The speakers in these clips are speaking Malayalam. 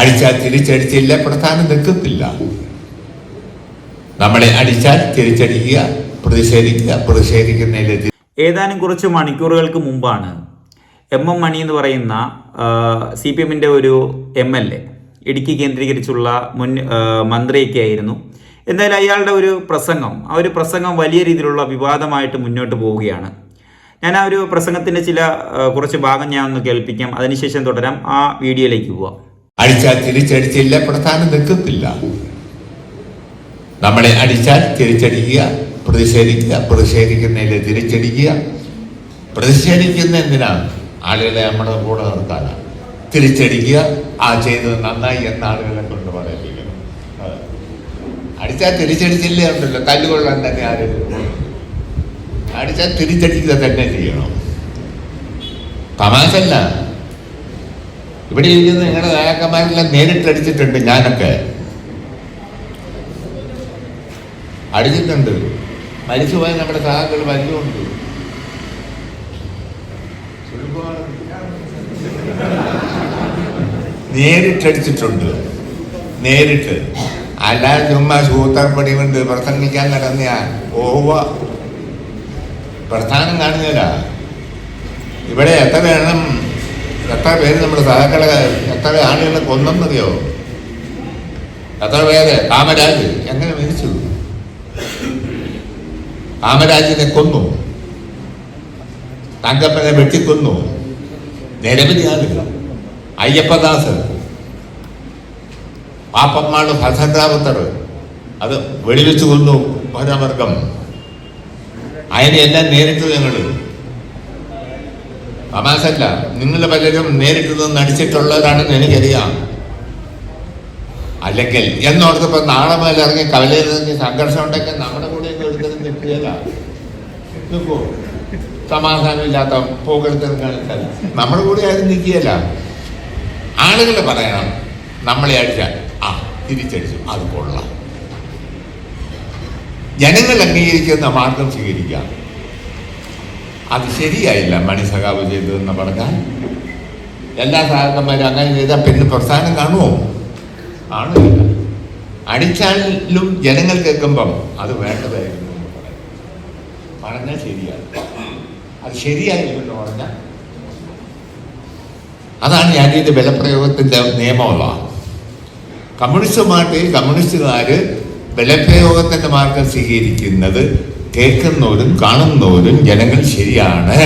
അടിച്ചാൽ തിരിച്ചടിച്ചില്ല പ്രസ്ഥാനം നിൽക്കത്തില്ല. നമ്മളെ അടിച്ചാൽ തിരിച്ചടിക്കുക പ്രതിഷേധിക്കുക പ്രതിഷേധിക്കുന്നതിൽ ഏതാനും കുറച്ച് മണിക്കൂറുകൾക്ക് മുമ്പാണ് എം എം മണി എന്ന് പറയുന്ന സി പി എമ്മിന്റെ ഒരു എം എൽ എ ഇടുക്കി കേന്ദ്രീകരിച്ചുള്ള മുൻ മന്ത്രിയൊക്കെ ആയിരുന്നു. എന്തായാലും അയാളുടെ ഒരു പ്രസംഗം ആ ഒരു പ്രസംഗം വലിയ രീതിയിലുള്ള വിവാദമായിട്ട് മുന്നോട്ട് പോവുകയാണ്. ഞാൻ ആ ഒരു പ്രസംഗത്തിന്റെ ചില കുറച്ച് ഭാഗം ഞാൻ ഒന്ന് കേൾപ്പിക്കാം. അതിനുശേഷം തുടരാം. ആ വീഡിയോയിലേക്ക് പോവാം. അടിച്ചാൽ തിരിച്ചടിച്ചില്ല പ്രസ്ഥാനം നിൽക്കത്തില്ല. നമ്മളെ അടിച്ചാൽ തിരിച്ചടിക്കുക പ്രതിഷേധിക്കുക പ്രതിഷേധിക്കുന്നതിൽ തിരിച്ചടിക്കുക. പ്രതിഷേധിക്കുന്ന എന്തിനാണ്? ആളുകളെ നമ്മുടെ കൂടെ നിർത്താനാണ് തിരിച്ചടിക്കുക ആ ചെയ്തത് നന്നായി എന്ന ആളുകളെ കൊണ്ട് പറയിപ്പിക്കണം. അടിച്ചാൽ തിരിച്ചടിച്ചില്ലേ ഉണ്ടല്ലോ കല്ലുകൊള്ളാൻ തന്നെ ആരെങ്കിലും അടിച്ചാൽ തിരിച്ചടിക്കുക തന്നെ ചെയ്യണം. തമാശല്ല ഇവിടെ ഇരിക്കുന്ന നിങ്ങളുടെ നേതാക്കന്മാരെല്ലാം നേരിട്ടടിച്ചിട്ടുണ്ട് ഞാനൊക്കെ. അടിച്ചിട്ടുണ്ട്. മരിച്ചുപോയ നമ്മുടെ സഹാക്കൾ വലിയുണ്ട് നേരിട്ടടിച്ചിട്ടുണ്ട് നേരിട്ട് അല്ലാതെ ചുമ്മാ സൂത്രപ്പടി കൊണ്ട് പ്രസംഗിക്കാൻ നടന്ന ഓവ. പ്രസ്ഥാനം കാണുന്നില്ല. ഇവിടെ എത്ര എണ്ണം എത്ര പേര് നമ്മുടെ സഹാക്കളെ എത്ര ആളുകളെ കൊന്നെന്നറിയോ എത്ര പേര് കാമരാജ് എങ്ങനെ മരിച്ചു? കാമരാജിനെ കൊന്നു. തങ്കപ്പനെ വെട്ടിക്കൊന്നു. നിരവധി ആളുകൾ അയ്യപ്പദാസ് പാപ്പമ്മാൾ ഭസൻറാവുത്തർ അത് വെടിവെച്ച് കൊന്നു പരവർഗം അതിനെല്ലാം നേരിട്ട് ഞങ്ങൾ തമാശല്ല നിങ്ങൾ പലരും നേരിട്ട് നടിച്ചിട്ടുള്ളതാണെന്ന് എനിക്കറിയാം. അല്ലെങ്കിൽ എന്നോർത്തപ്പോ നാളെ മുതൽ ഇറങ്ങി കവലയിൽ നിന്ന് സംഘർഷം ഉണ്ടെങ്കിൽ നമ്മുടെ കൂടെ എടുത്തത് സമാധാനമില്ലാത്ത കാണിച്ചാൽ നമ്മുടെ കൂടെ ആരും നിൽക്കുകയല്ല. ആളുകൾ പറയണം നമ്മളെ അടിച്ച ആ തിരിച്ചടിച്ചു അത് കൊള്ളാം. ജനങ്ങൾ അംഗീകരിക്കുന്ന മാർഗം സ്വീകരിക്കാം. അത് ശരിയായില്ല മണി സഖാവ് ചെയ്തതെന്ന് പറഞ്ഞാൽ. എല്ലാ സഹാക്കന്മാരും അങ്ങനെ ചെയ്താൽ പിന്നെ പ്രസ്ഥാനം കാണുമോ? കാണില്ല അടിച്ചാലും ജനങ്ങൾ കേൾക്കുമ്പം അത് വേണ്ടതായിരുന്നു. പറഞ്ഞാൽ ശരിയാണ്. അത് ശരിയായില്ലെന്ന് പറഞ്ഞാൽ അതാണ് ഞാൻ ഇത് ബലപ്രയോഗത്തിന്റെ നിയമമുള്ള. കമ്മ്യൂണിസ്റ്റ് പാർട്ടിയിൽ കമ്മ്യൂണിസ്റ്റുകാർ ബലപ്രയോഗത്തിന്റെ മാർഗം സ്വീകരിക്കുന്നത് കേൾക്കുന്നവരും കാണുന്നവരും ജനങ്ങൾ ശരിയാണ്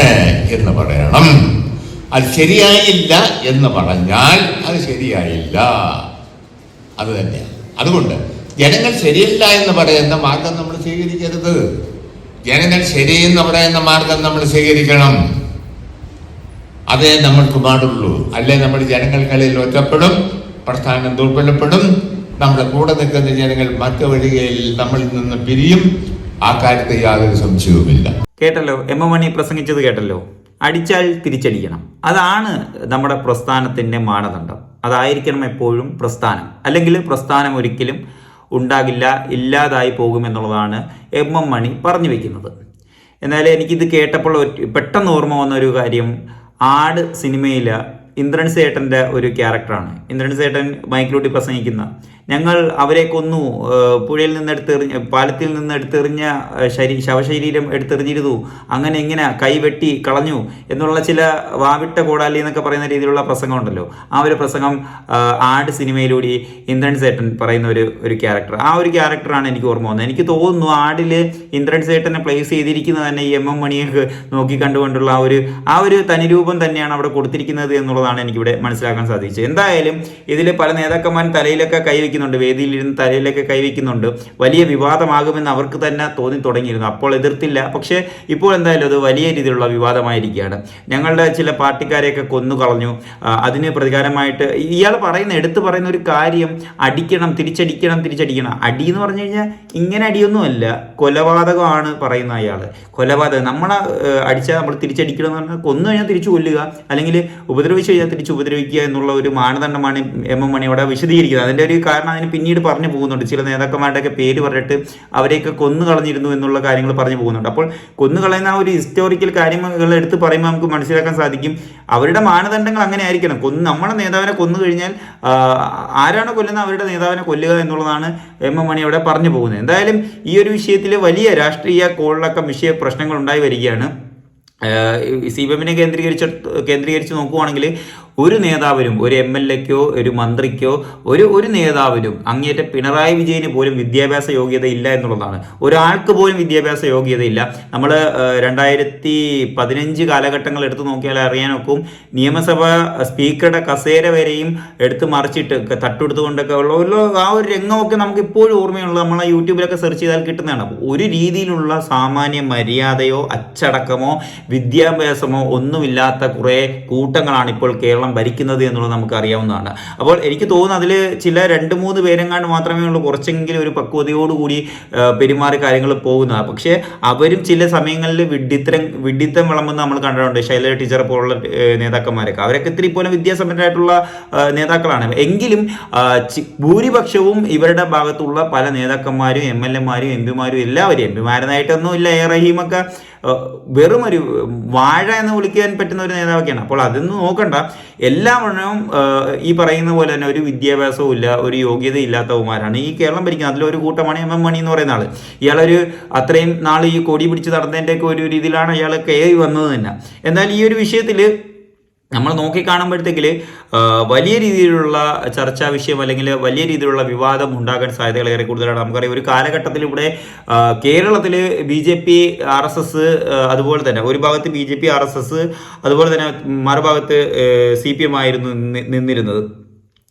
എന്ന് പറയണം. അത് ശരിയായില്ല എന്ന് പറഞ്ഞാൽ അത് ശരിയായില്ല. അത് തന്നെയാണ്. അതുകൊണ്ട് ജനങ്ങൾ ശരിയല്ല എന്ന് പറയുന്ന മാർഗം നമ്മൾ സ്വീകരിക്കരുത്. ജനങ്ങൾ ശരിയെന്ന് പറയുന്ന മാർഗം നമ്മൾ സ്വീകരിക്കണം. അതേ നമ്മൾക്ക് പാടുള്ളൂ. അല്ലെ നമ്മൾ ജനങ്ങൾക്കിടയിൽ ഒറ്റപ്പെടും പ്രസ്ഥാനം ദുർബലപ്പെടും. നമ്മുടെ കൂടെ നിൽക്കുന്ന ജനങ്ങൾ മറ്റു വഴികളിൽ നമ്മളിൽ നിന്ന് പിരിയും. ആ കാര്യത്തിൽ യാതൊരു സംശയവുമില്ല. കേട്ടല്ലോ? എം എം മണി പ്രസംഗിച്ചത് കേട്ടല്ലോ? അടിച്ചാൽ തിരിച്ചടിക്കണം. അതാണ് നമ്മുടെ പ്രസ്ഥാനത്തിന്റെ മാനദണ്ഡം. അതായിരിക്കണം എപ്പോഴും പ്രസ്ഥാനം. അല്ലെങ്കിൽ പ്രസ്ഥാനം ഒരിക്കലും ഉണ്ടാകില്ല ഇല്ലാതായി പോകുമെന്നുള്ളതാണ് എം എം മണി പറഞ്ഞു വെക്കുന്നത്. എന്നാൽ എനിക്കിത് കേട്ടപ്പോൾ പെട്ടെന്ന് ഓർമ്മ വന്ന ഒരു കാര്യം. ആട് സിനിമയിൽ ഇന്ദ്രൻ സേട്ടന്റെ ഒരു ക്യാരക്ടറാണ്. ഇന്ദ്രൻ സേട്ടൻ മൈക്കിലൂട്ടി പ്രസംഗിക്കുന്ന ഞങ്ങൾ അവരെ കൊന്നു. പുഴയിൽ നിന്ന് എടുത്തെറിഞ്ഞ പാലത്തിൽ നിന്ന് എടുത്തെറിഞ്ഞ ശരീ ശവശരീരം എടുത്തെറിഞ്ഞിരുന്നു. അങ്ങനെ ഇങ്ങനെ കൈവെട്ടി കളഞ്ഞു എന്നുള്ള ചില വാവിട്ട കോടാലി എന്നൊക്കെ പറയുന്ന രീതിയിലുള്ള പ്രസംഗം ഉണ്ടല്ലോ. ആ ഒരു പ്രസംഗം ആട് സിനിമയിലൂടെ ഇന്ദ്രൻ സേട്ടൻ പറയുന്ന ഒരു ഒരു ക്യാരക്ടർ. ആ ഒരു ക്യാരക്ടറാണ് എനിക്ക് ഓർമ്മ വന്നത്. എനിക്ക് തോന്നുന്നു ആടിൽ ഇന്ദ്രൻ സേട്ടനെ പ്ലേസ് ചെയ്തിരിക്കുന്നത് തന്നെ ഈ എം എം മണിയൊക്കെ നോക്കി കണ്ടുകൊണ്ടുള്ള ആ ഒരു ആ ഒരു തനിരൂപം തന്നെയാണ് അവിടെ കൊടുത്തിരിക്കുന്നത് എന്നുള്ളതാണ് എനിക്കിവിടെ മനസ്സിലാക്കാൻ സാധിച്ചത്. എന്തായാലും ഇതിൽ പല നേതാക്കന്മാരും തലയിലൊക്കെ കൈവയ്ക്കുന്നുണ്ട് വേദിയിലിരുന്ന് തലയിലൊക്കെ കൈവയ്ക്കുന്നുണ്ട്. വലിയ വിവാദമാകുമെന്ന് അവർക്ക് തന്നെ തോന്നി തുടങ്ങിയിരുന്നു. അപ്പോൾ എതിർത്തില്ല. പക്ഷേ ഇപ്പോൾ എന്തായാലും അത് വലിയ രീതിയിലുള്ള വിവാദമായിരിക്കുകയാണ്. ഞങ്ങളുടെ ചില പാർട്ടിക്കാരെയൊക്കെ കൊന്നു കളഞ്ഞു അതിന് പ്രതികാരമായിട്ട് ഇയാൾ പറയുന്ന എടുത്തു പറയുന്ന ഒരു കാര്യം അടിക്കണം തിരിച്ചടിക്കണം തിരിച്ചടിക്കണം. അടി എന്ന് പറഞ്ഞു കഴിഞ്ഞാൽ ഇങ്ങനെ അടിയൊന്നുമല്ല. കൊലപാതകമാണ് പറയുന്ന അയാൾ കൊലപാതകം. നമ്മളെ അടിച്ചാൽ നമ്മൾ തിരിച്ചടിക്കണം എന്ന് പറഞ്ഞാൽ കൊന്നു കഴിഞ്ഞാൽ തിരിച്ചു കൊല്ലുക. അല്ലെങ്കിൽ ഉപദ്രവിച്ചു കഴിഞ്ഞാൽ തിരിച്ചു ഉപദ്രവിക്കുക എന്നുള്ള ഒരു മാനദണ്ഡമാണ് എം എം മണി അവിടെ വിശദീകരിക്കുന്നത്. അതിന്റെ ഒരു കാരണം അതിന് പിന്നീട് പറഞ്ഞു പോകുന്നുണ്ട്. ചില നേതാക്കന്മാരുടെയൊക്കെ പേര് പറഞ്ഞിട്ട് അവരെയൊക്കെ കൊന്നു കളഞ്ഞിരുന്നു എന്നുള്ള കാര്യങ്ങൾ പറഞ്ഞു പോകുന്നുണ്ട്. അപ്പോൾ കൊന്നു കളയുന്ന ഒരു ഹിസ്റ്റോറിക്കൽ കാര്യങ്ങൾ എടുത്ത് പറയുമ്പോൾ നമുക്ക് മനസ്സിലാക്കാൻ സാധിക്കും. അവരുടെ മാനദണ്ഡങ്ങൾ അങ്ങനെ ആയിരിക്കണം. കൊന്ന് നമ്മുടെ നേതാവിനെ കൊന്നു കഴിഞ്ഞാൽ ആരാണ് കൊല്ലുന്നത് അവരുടെ നേതാവിനെ കൊല്ലുക എന്നുള്ളതാണ് എം എം മണി അവിടെ പറഞ്ഞു പോകുന്നത്. എന്തായാലും ഈ ഒരു വിഷയത്തിൽ വലിയ രാഷ്ട്രീയ കോളിലൊക്കെ വിഷയ പ്രശ്നങ്ങൾ ഉണ്ടായി വരികയാണ്. സി പി എമ്മിനെ കേന്ദ്രീകരിച്ച് കേന്ദ്രീകരിച്ച് നോക്കുവാണെങ്കിൽ ഒരു നേതാവിനും ഒരു എം എൽ എക്കോ ഒരു മന്ത്രിക്കോ ഒരു ഒരു നേതാവിനും അങ്ങേറ്റ പിണറായി വിജയന് പോലും വിദ്യാഭ്യാസ യോഗ്യത ഇല്ല എന്നുള്ളതാണ്. ഒരാൾക്ക് പോലും വിദ്യാഭ്യാസ യോഗ്യതയില്ല നമ്മൾ രണ്ടായിരത്തി പതിനഞ്ച് കാലഘട്ടങ്ങൾ എടുത്തു നോക്കിയാൽ അറിയാനൊക്കും നിയമസഭ സ്പീക്കറുടെ കസേര വരെയും എടുത്ത് മറിച്ചിട്ട് തട്ടെടുത്തുകൊണ്ടൊക്കെ ഉള്ള ആ ഒരു രംഗമൊക്കെ നമുക്ക് ഇപ്പോഴും ഓർമ്മയുള്ള നമ്മൾ യൂട്യൂബിലൊക്കെ സെർച്ച് ചെയ്താൽ കിട്ടുന്നതാണ്. ഒരു രീതിയിലുള്ള സാമാന്യ മര്യാദയോ അച്ചടക്കമോ വിദ്യാഭ്യാസമോ ഒന്നുമില്ലാത്ത കുറേ കൂട്ടങ്ങളാണ് ഇപ്പോൾ കേരളം ഭരിക്കുന്നത് എന്നുള്ളത് നമുക്ക് അറിയാവുന്നതാണ് അപ്പോൾ എനിക്ക് തോന്നുന്നു അതിൽ ചില രണ്ട് മൂന്ന് പേരെങ്ങാണ്ട് മാത്രമേ ഉള്ളൂ കുറച്ചെങ്കിലും ഒരു പക്വതയോടുകൂടി കൂടി പെരുമാറി കാര്യങ്ങൾ പോകുന്നത് പക്ഷേ അവരും ചില സമയങ്ങളിൽ വിഡിത്തരം വിഡിത്തം വിളമ്പുന്ന നമ്മൾ കണ്ടിട്ടുണ്ട്. ശൈല ടീച്ചർ പോലുള്ള നേതാക്കന്മാരൊക്കെ. അവരൊക്കെ ഇത്തിരി പോലും വിദ്യാസമ്പന്നരായിട്ടുള്ള നേതാക്കളാണ്. എങ്കിലും ഭൂരിപക്ഷവും ഇവരുടെ ഭാഗത്തുള്ള പല നേതാക്കന്മാരും എം എൽ എമാരും എം പിമാരും എല്ലാവരും എം പിമാരെന്നായിട്ടൊന്നും ഇല്ല എ റഹീമൊക്കെ വെറും ഒരു വാഴ എന്ന് വിളിക്കാൻ പറ്റുന്ന ഒരു നേതാവൊക്കെയാണ്. അപ്പോൾ അതൊന്നും നോക്കണ്ട. എല്ലാ മണ്ണവും ഈ പറയുന്ന പോലെ തന്നെ ഒരു വിദ്യാഭ്യാസവും ഇല്ല ഒരു യോഗ്യത ഇല്ലാത്തവന്മാരാണ് ഈ കേരളം ഭരിക്കുന്നത് അതിലൊരു കൂട്ടമാണ് എം എം മണി എന്ന് പറയുന്ന ആൾ. ഇയാളൊരു അത്രയും നാൾ ഈ കൊടി പിടിച്ച് നടന്നതിന്റെയൊക്കെ ഒരു രീതിയിലാണ് ഇയാൾ കയറി വന്നത് തന്നെ. എന്നാൽ ഈ ഒരു വിഷയത്തിൽ നമ്മൾ നോക്കി കാണുമ്പോഴത്തേക്കിൽ വലിയ രീതിയിലുള്ള ചർച്ചാ വിഷയം അല്ലെങ്കിൽ വലിയ രീതിയിലുള്ള വിവാദം ഉണ്ടാകാൻ സാധ്യതകൾ ഏറെ കൂടുതലാണ്. നമുക്കറിയാം ഒരു കാലഘട്ടത്തിൽ ഇവിടെ കേരളത്തിൽ B J P R S S അതുപോലെ തന്നെ ഒരു ഭാഗത്ത് B J P R S S അതുപോലെ തന്നെ മറുഭാഗത്ത് സി പി എം ആയിരുന്നു നിന്നിരുന്നത്.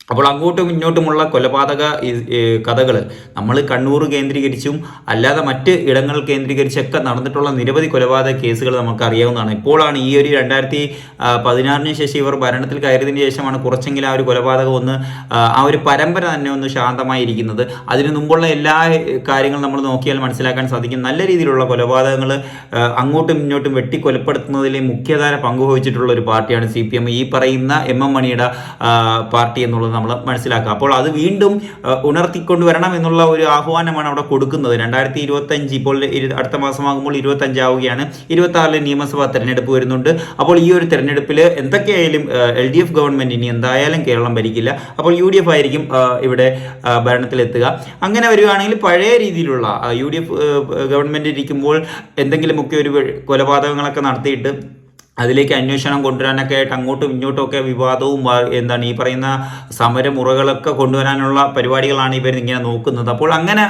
അപ്പോൾ അങ്ങോട്ടും ഇങ്ങോട്ടുമുള്ള കൊലപാതക കഥകൾ നമ്മൾ കണ്ണൂർ കേന്ദ്രീകരിച്ചും അല്ലാതെ മറ്റ് ഇടങ്ങൾ കേന്ദ്രീകരിച്ചൊക്കെ നടന്നിട്ടുള്ള നിരവധി കൊലപാതക കേസുകൾ നമുക്ക് അറിയാവുന്നതാണ് ഇപ്പോഴാണ് ഈ ഒരു രണ്ടായിരത്തി പതിനാറിന് ശേഷം ഇവർ ഭരണത്തിൽ കയറിയതിന് ശേഷമാണ് കുറച്ചെങ്കിലും ആ ഒരു കൊലപാതകം ഒന്ന് ആ, ഒരു പരമ്പര തന്നെ ഒന്ന് ശാന്തമായിരിക്കുന്നത്. അതിനു മുമ്പുള്ള എല്ലാ കാര്യങ്ങളും നമ്മൾ നോക്കിയാൽ മനസ്സിലാക്കാൻ സാധിക്കും. നല്ല രീതിയിലുള്ള കൊലപാതകങ്ങൾ അങ്ങോട്ടും ഇങ്ങോട്ടും വെട്ടിക്കൊലപ്പെടുത്തുന്നതിൽ മുഖ്യധാര പങ്കുവഹിച്ചിട്ടുള്ള ഒരു പാർട്ടിയാണ് സി ഈ പറയുന്ന എം എം മണിയുടെ പാർട്ടി എന്നുള്ളത്. നമ്മൾ മനസ്സിലാക്കുക. അപ്പോൾ അത് വീണ്ടും ഉണർത്തിക്കൊണ്ട് ഉണർത്തിക്കൊണ്ടുവരണം എന്നുള്ള ഒരു ആഹ്വാനമാണ് അവിടെ കൊടുക്കുന്നത്. രണ്ടായിരത്തി ഇരുപത്തഞ്ച് ഇപ്പോൾ അടുത്ത മാസമാകുമ്പോൾ ഇരുപത്തഞ്ചാവുകയാണ്. ഇരുപത്തി ആറിലെ നിയമസഭാ തെരഞ്ഞെടുപ്പ് വരുന്നുണ്ട്. അപ്പോൾ ഈ ഒരു തെരഞ്ഞെടുപ്പിൽ എന്തൊക്കെയായാലും എൽ ഡി എഫ് ഗവൺമെന്റ് ഇനി എന്തായാലും കേരളം ഭരിക്കില്ല. അപ്പോൾ യു ഡി എഫ് ആയിരിക്കും ഇവിടെ ഭരണത്തിലെത്തുക. അങ്ങനെ വരികയാണെങ്കിൽ പഴയ രീതിയിലുള്ള യു ഡി എഫ് ഗവൺമെന്റ് ഇരിക്കുമ്പോൾ എന്തെങ്കിലുമൊക്കെ ഒരു കൊലപാതകങ്ങളൊക്കെ നടത്തിയിട്ട് അതിലേക്ക് അന്വേഷണം കൊണ്ടുവരാനൊക്കെ ആയിട്ട് അങ്ങോട്ടും ഇങ്ങോട്ടുമൊക്കെ വിവാദവും എന്താണ് ഈ പറയുന്ന സമരമുറകളൊക്കെ കൊണ്ടുവരാനുള്ള പരിപാടികളാണ് ഇവർ ഇങ്ങനെ നോക്കുന്നത്. അപ്പോൾ അങ്ങനെ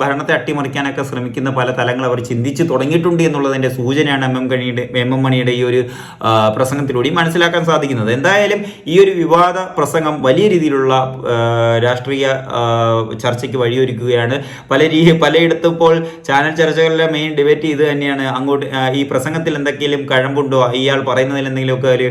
ഭരണത്തെ അട്ടിമറിക്കാനൊക്കെ ശ്രമിക്കുന്ന പല തലങ്ങൾ അവർ ചിന്തിച്ചു തുടങ്ങിയിട്ടുണ്ട് എന്നുള്ളതിന്റെ സൂചനയാണ് എം എം കണിയുടെ എം എം മണിയുടെ ഈ ഒരു പ്രസംഗത്തിലൂടെ മനസ്സിലാക്കാൻ സാധിക്കുന്നത്. എന്തായാലും ഈ ഒരു വിവാദ പ്രസംഗം വലിയ രീതിയിലുള്ള രാഷ്ട്രീയ ചർച്ചയ്ക്ക് വഴിയൊരുക്കുകയാണ്. പല രീ പലയിടത്തും ഇപ്പോൾ ചാനൽ ചർച്ചകളിലെ മെയിൻ ഡിബേറ്റ് ഇത് തന്നെയാണ്. അങ്ങോട്ട് ഈ പ്രസംഗത്തിൽ എന്തെങ്കിലും കഴമ്പുണ്ടോ? ഇയാൾ പറയുന്നതിൽ എന്തെങ്കിലുമൊക്കെ ഒരു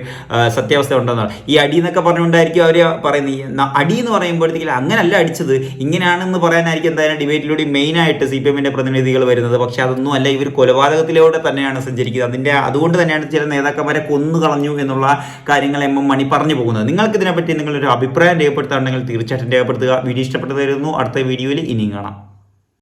സത്യാവസ്ഥ ഉണ്ടെന്നാണ് ഈ അടി എന്നൊക്കെ പറഞ്ഞുകൊണ്ടായിരിക്കും അവർ പറയുന്നത്. അടി എന്ന് പറയുമ്പോഴത്തേക്കും അങ്ങനല്ല അടിച്ചത്. ഇങ്ങനെയാണെന്ന് പറയാനായിരിക്കും എന്തായാലും ഡിബേറ്റിലൂടെ മെയിനായിട്ട് സി പി എമ്മിന്റെ പ്രതിനിധികൾ വരുന്നത്. പക്ഷേ അതൊന്നും അല്ല ഇവർ കൊലപാതകത്തിലൂടെ തന്നെയാണ് സഞ്ചരിക്കുന്നത്. അതിന്റെ അതുകൊണ്ട് തന്നെയാണ് ചില നേതാക്കന്മാരെ കൊന്നു കളഞ്ഞു എന്നുള്ള കാര്യങ്ങൾ എം എം മണി പറഞ്ഞു പോകുന്നത്. നിങ്ങൾക്ക് ഇതിനെപ്പറ്റി നിങ്ങളൊരു അഭിപ്രായം രേഖപ്പെടുത്താറുണ്ടെങ്കിൽ തീർച്ചയായിട്ടും രേഖപ്പെടുത്തുക. വീഡിയോ ഇഷ്ടപ്പെട്ടതായിരുന്നു. അടുത്ത വീഡിയോയിൽ ഇനിയും കാണാം.